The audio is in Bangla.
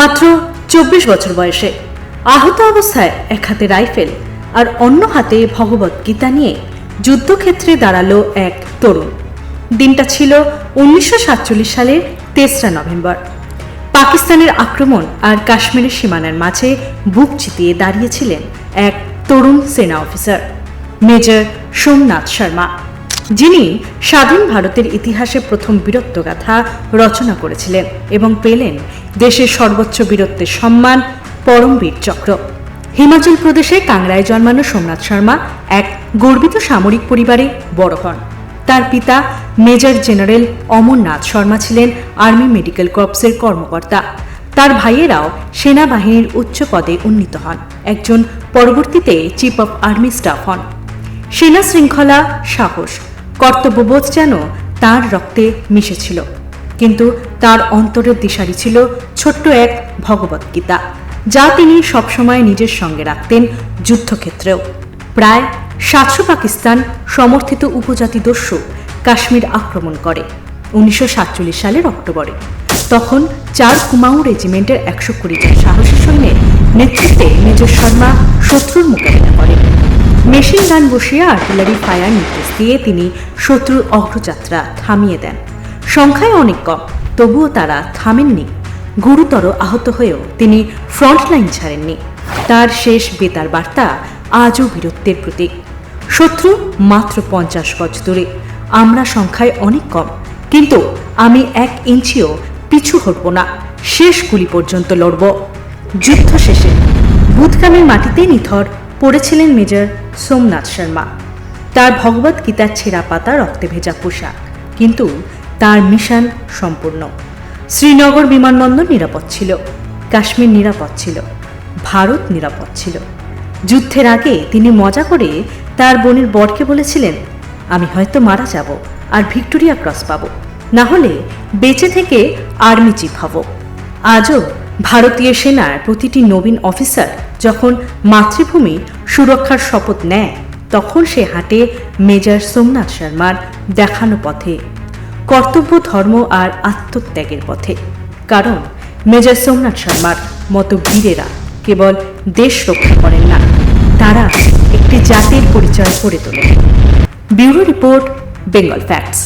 মাত্র চব্বিশ বছর বয়সে। আহত অবস্থায় এক হাতে রাইফেল আর অন্য হাতে ভগবত গীতা নিয়ে যুদ্ধক্ষেত্রে দাঁড়াল এক তরুণ। দিনটা ছিল উনিশশো সাতচল্লিশ সালের তেসরা নভেম্বর। পাকিস্তানের আক্রমণ আর কাশ্মীরের সীমানার মাঝে বুক চিতিয়ে দাঁড়িয়েছিলেন এক তরুণ সেনা অফিসার, মেজর সোমনাথ শর্মা। যিনি স্বাধীন ভারতের ইতিহাসে প্রথম বীরত্বগাথা রচনা করেছিলেন এবং পেলেন দেশের সর্বোচ্চ বীরত্বের সম্মান পরমবীর চক্র। হিমাচল প্রদেশে কাংড়ায় জন্মানো সোমনাথ শর্মা এক গর্বিত সামরিক পরিবারে বড় হন। তার পিতা মেজর জেনারেল অমরনাথ শর্মা ছিলেন আর্মি মেডিকেল কর্পসের কর্মকর্তা। তার ভাইয়েরাও সেনাবাহিনীর উচ্চ পদে উন্নীত হন। একজন পরবর্তীতে চিফ অফ আর্মি স্টাফ হন। সেনা শৃঙ্খলা সাহস কর্তব্যবোধ যেন তার রক্তে মিশেছিল। কিন্তু তার অন্তরের দিশারি ছিল ছোট্ট এক ভগবদ্গীতা যা তিনি সবসময় নিজের সঙ্গে রাখতেন যুদ্ধক্ষেত্রেও। প্রায় সাতশো পাকিস্তান সমর্থিত উপজাতি দস্যু কাশ্মীর আক্রমণ করে উনিশশো সাতচল্লিশ সালের অক্টোবরে। তখন চার কুমাউ রেজিমেন্টের একশো কুড়ি জন সাহসী সৈন্যের নেতৃত্বে মেজর শর্মা শত্রুর মোকাবিলা করেন। মেশিন গান বসিয়ে আর্টিলারি, ফায়ার নির্দেশ দিয়ে তিনি শত্রুর অগ্রযাত্রা থামিয়ে দেন। সংখ্যায় অনেক কম, তবুও তারা থামেননি। গুরুতর আহত হয়েও তিনি ফ্রন্ট লাইন ছাড়েননি। তার শেষ বেতার বার্তা আজও বীরত্বের প্রতীক। শত্রু মাত্র পঞ্চাশ গজ দূরে। আমরা সংখ্যায় অনেক কম, কিন্তু আমি এক ইঞ্চিও পিছু হটব না। শেষ গুলি পর্যন্ত লড়ব। যুদ্ধ শেষে বুধকামের মাটিতে নিথর পড়েছিলেন মেজর সোমনাথ শর্মা। তার ভগবত গীতার ছেঁড়া পাতা রক্তে ভেজা পোশাক। কিন্তু তার মিশন সম্পূর্ণ। শ্রীনগর বিমানবন্দর নিরাপদ ছিল। কাশ্মীর নিরাপদ ছিল। ভারত নিরাপদ ছিল। যুদ্ধের আগে তিনি মজা করে তার বোনের বরকে বলেছিলেন, আমি হয়তো মারা যাব আর ভিক্টোরিয়া ক্রস পাবো। না হলে বেঁচে থেকে আর্মি চিফ হব। আজও ভারতীয় সেনার প্রতিটি নবীন অফিসার যখন মাতৃভূমি সুরক্ষার শপথ নেয়, তখন সে হাঁটে মেজর সোমনাথ শর্মার দেখানো পথে, কর্তব্য, ধর্ম আর আত্মত্যাগের পথে। কারণ মেজর সোমনাথ শর্মার মতো বীরেরা কেবল দেশ রক্ষা করেন না, তারা একটি জাতির পরিচয় করে তোলেন ব্যুরো রিপোর্ট, বেঙ্গল ফ্যাক্টস।